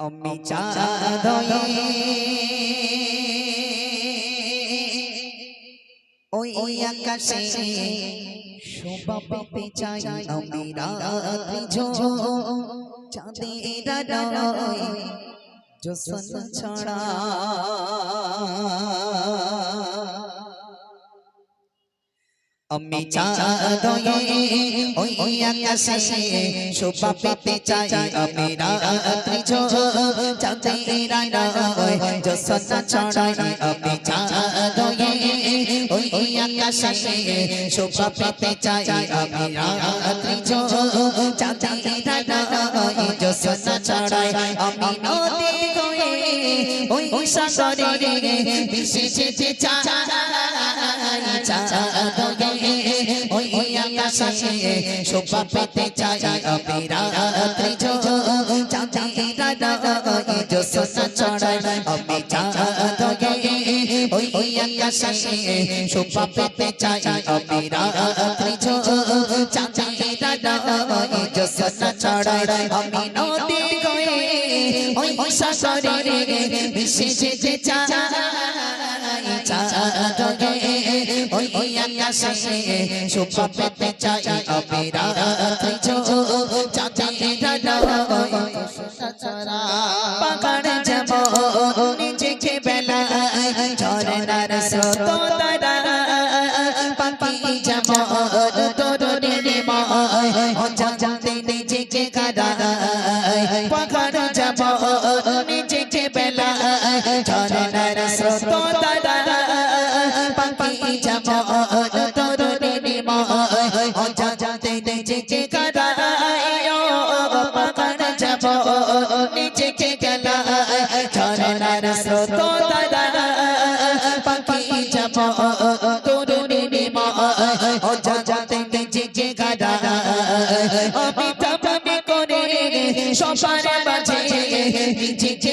আমি চাঁদয়ে ওই আকাশে শোভা পেতে চাই আমি রাত্রি ঝো চাঁদের আলোয় জোসন ছড়া আমি চাঁদয়ে ওই আকাশে শোভা পেতে চাই আমি রাত্রি ঝো চাঁদের আলোয় ছড়াই আমি চাঁদয়ে ওই আকাশে শোভা পেতে চাই আমি রাত্রি ঝো চাঁদের আলোয় ছড়াই আমি নদী ওই সাগরে যেতে চাই চাঁদয়ে ওই আকাশে শোভা পেতে চাই আমি রাত্রি আলোয় জোসন ছড়াই আমি চাঁদয়ে ওই ওই আকাশে শোভা পেতে চাই আমি রাত্রি আলোয় জোসন ছড়াই আমি নদী হয়ে ওই ওই সাগরে ভেসে যেতে চাই চাঁদয়ে ওই ওই আকাশে শোভা পেতে চাই অপেরা আমি রাত্রি ঝো চাঁদের আলোয় পাকাড় যাব নিজেকে বেলা ঝরনার স্রোত তারা পাখি যাব তরুণের ময় জানতে নিজেকে কারা তরুণের ময় জানতে নিজেকে কারা পাকাড় যাব নিজেকে গেলা ঝরনার স্রোত তারা পাখি যাব তরুণীর ময় ও জানতে নিজেকে গাদা আমি তাপামি করে সবার মাঝে নিজেকে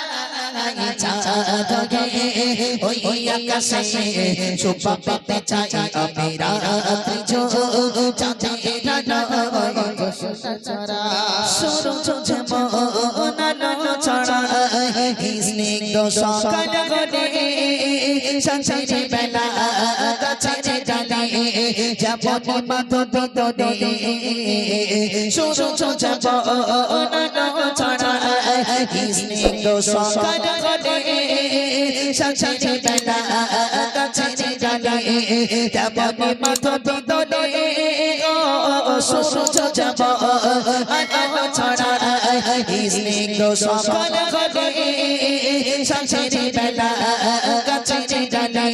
চাঁদয়ে ওই ওই আকাশে শোভা পেতে চাই, আমি রাত্রি নানো ছড়া। স্নিগ্ধ সকাল করে সঞ্চরে বেলা ডালে যাব মাধ বিদরে শুরু যাব ছড়া স্নিগ্ধ সকাল করে সঞ্চরে বেলা গাছের ডালে যাব মাধ ও শুরু যাব ছড়া স্নিগ্ধ সকাল করে সঞ্চরে বেলা গাছের ডালে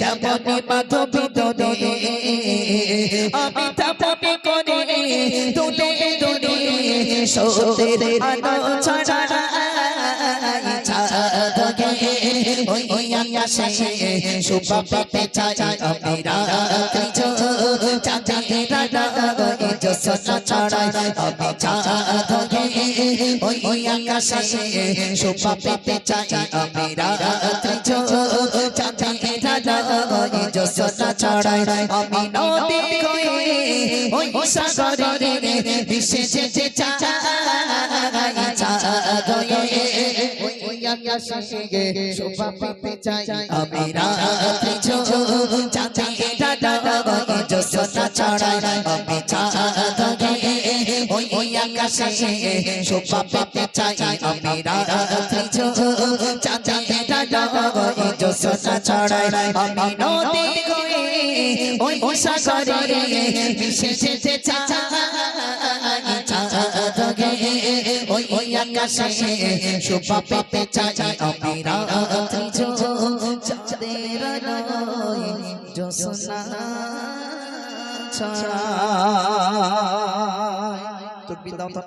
তেমনি মাধবী তোরে আমি তেমনি করে তুলে তুলে সত্যের আলো ছড়া ওই ওই আকাশে শোভা পেতে চাই আমি রাত্রি চাঁদের আলোয় জোসনা ছড়াই আমি চাঁদয়ে ওই আকাশে শোভা পেতে চাই আমি রাত্রি ঝো চাঁদের আলোয় ছড়াই আমি নদী হয়ে ওই সাগরে ভেসে যেতে চাই চাঁদয়ে ওই আকাশে শোভা পেতে চাই আমি রাত্রি আলোয় ছড়াই আকাশে শোভা পেতে চাই আমি রাত্রি ঝো চাঁদের আলোয় জোসনা ছড়াই আমি নদী হয়ে ওই সাগরে।